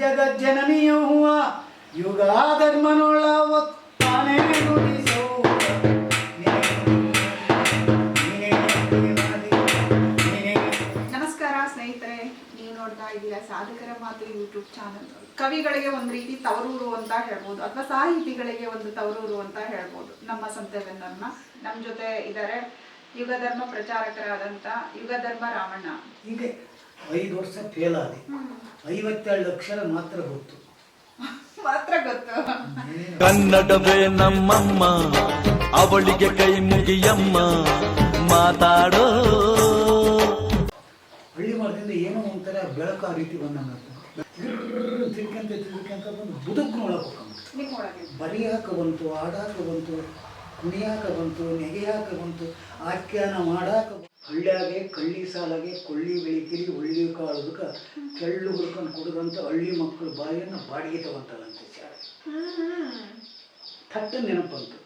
ಜಗಜ್ಜನನಿಯವ್ವ ಯುಗ ಧರ್ಮನೊಳ ಒತ್ತಾನೆ ನಮಸ್ಕಾರ ಸ್ನೇಹಿತರೆ, ನೀವು ನೋಡ್ತಾ ಇದ್ದೀರಾ ಸಾಧಕರ ಮಾತು ಯೂಟ್ಯೂಬ್ ಚಾನಲ್ ಕವಿಗಳಿಗೆ ಒಂದು ರೀತಿ ತವರೂರು ಅಂತ ಹೇಳ್ಬೋದು, ಅಥವಾ ಸಾಹಿತಿಗಳಿಗೆ ಒಂದು ತವರೂರು ಅಂತ ಹೇಳ್ಬೋದು. ನಮ್ಮ ಸಂತೆಬೆನ್ನರ್ನ ನಮ್ಮ ಜೊತೆ ಇದ್ದಾರೆ ಯುಗಧರ್ಮ ಪ್ರಚಾರಕರಾದಂತ ಯುಗಧರ್ಮ ರಾಮಣ್ಣ. ಹೀಗೆ ಐದು ವರ್ಷ ಫೇಲ್ ಆದೆ. ಐವತ್ತೆರಡು ಅಕ್ಷರ ಮಾತ್ರ ಗೊತ್ತು. ಮಾತ್ರ ಗೊತ್ತು. ಕನ್ನಡವೇ ನಮ್ಮಮ್ಮ ಅವಳಿಗೆ ಕೈ ಮುಗಿಯಮ್ಮ ಮಾತಾಡೋ. ಹಳ್ಳಿ ಮರದಿಂದ ಏನೋ ಒಂಥರ ಬೆಳಕು ಆ ರೀತಿ ಬಂದಂಗ ತಿರ್ಕಂತ ತಿರ್ಕಂತ ಬಂದು ನಿಮ್ಮ ಒಳಗೆ. ಬರೆಯಾಕ ಬಂತು ಆಡಾಕ ಬಂತು. ಕುಣಿಯಾಕ ಬಂತು ನೆಗೆಯಾಕ ಬಂತು ಆಖ್ಯಾನ ಮಾಡಾಕ. ಹಳ್ಳ್ಯಾಗೆ ಕಳ್ಳಿ ಸಾಲಾಗೆ ಕೊಳ್ಳಿ ಬೆಳಿಕಿರಿ ಒಳ್ಳಿ ಕಾಳದಕ್ಕ ಕೆಳ್ಳು ಹುಡ್ಕೊಂಡು ಕುಡಿದಂತ ಹಳ್ಳಿ ಮಕ್ಕಳು ಬಾಯಿಯನ್ನು ಬಾಡಿಗೆ ತಗೊಂತಾರಂತೆ ಚಾರ ಥಟ್ಟ ನೆನಪಂತು.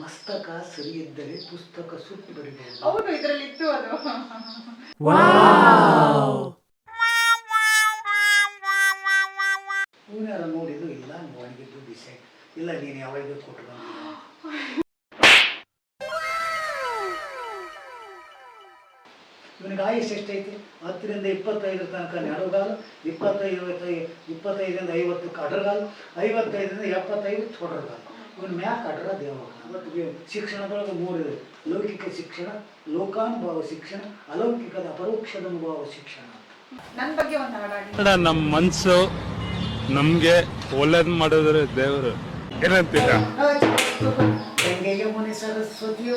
ಮಸ್ತಕ ಸರಿ ಇದ್ದರೆ ಪುಸ್ತಕ ಸುಟ್ಟು ಬರಿಬಹುದು ಹೌದು ಇದರಲ್ಲಿ ಇತ್ತು ಅದು ನೋಡಿದ್ದು ಇಲ್ಲ ಒಣಗಿದ್ದು ಬಿಸಿ ಇಲ್ಲ ನೀನು ಯಾವಾಗ ಕೊಟ್ಟು ಇವನಿಗೆ ಆಯುಷ್ ಎಷ್ಟೈತಿ ಹತ್ತರಿಂದ ಇಪ್ಪತ್ತೈದರ ತನಕ ನಡುಗಾಲು ಇಪ್ಪತ್ತೈದು ಇಪ್ಪತ್ತೈದರಿಂದ ಐವತ್ತು ಕಡ್ರಗಾಲು ಐವತ್ತೈದರಿಂದ ಎಪ್ಪತ್ತೈದು ತೊಡರಗಾಲು. ಇವನ್ ಮ್ಯಾಕ್ ಅಡ್ರ ದೇವಗಾಲ ಮತ್ತು ಶಿಕ್ಷಣದೊಳಗೆ ಮೂರಿದೆ. ಲೌಕಿಕ ಶಿಕ್ಷಣ ಲೋಕಾನುಭಾವ ಶಿಕ್ಷಣ ಅಲೌಕಿಕದ ಅಪರೋಕ್ಷದ ಅನುಭವ ಶಿಕ್ಷಣ ನನ್ನ ಬಗ್ಗೆ ಒಂದು ಹಾಡಾಡಿ ನಮ್ಮ ಮನಸ್ಸು ನಮಗೆ ಒಳ್ಳೇದು ಮಾಡಿದ್ರೆ ದೇವರು. ಏನಂತೀರ? ಗಂಗೆಯ ಮುನಿ ಸರಸ್ವತಿಯು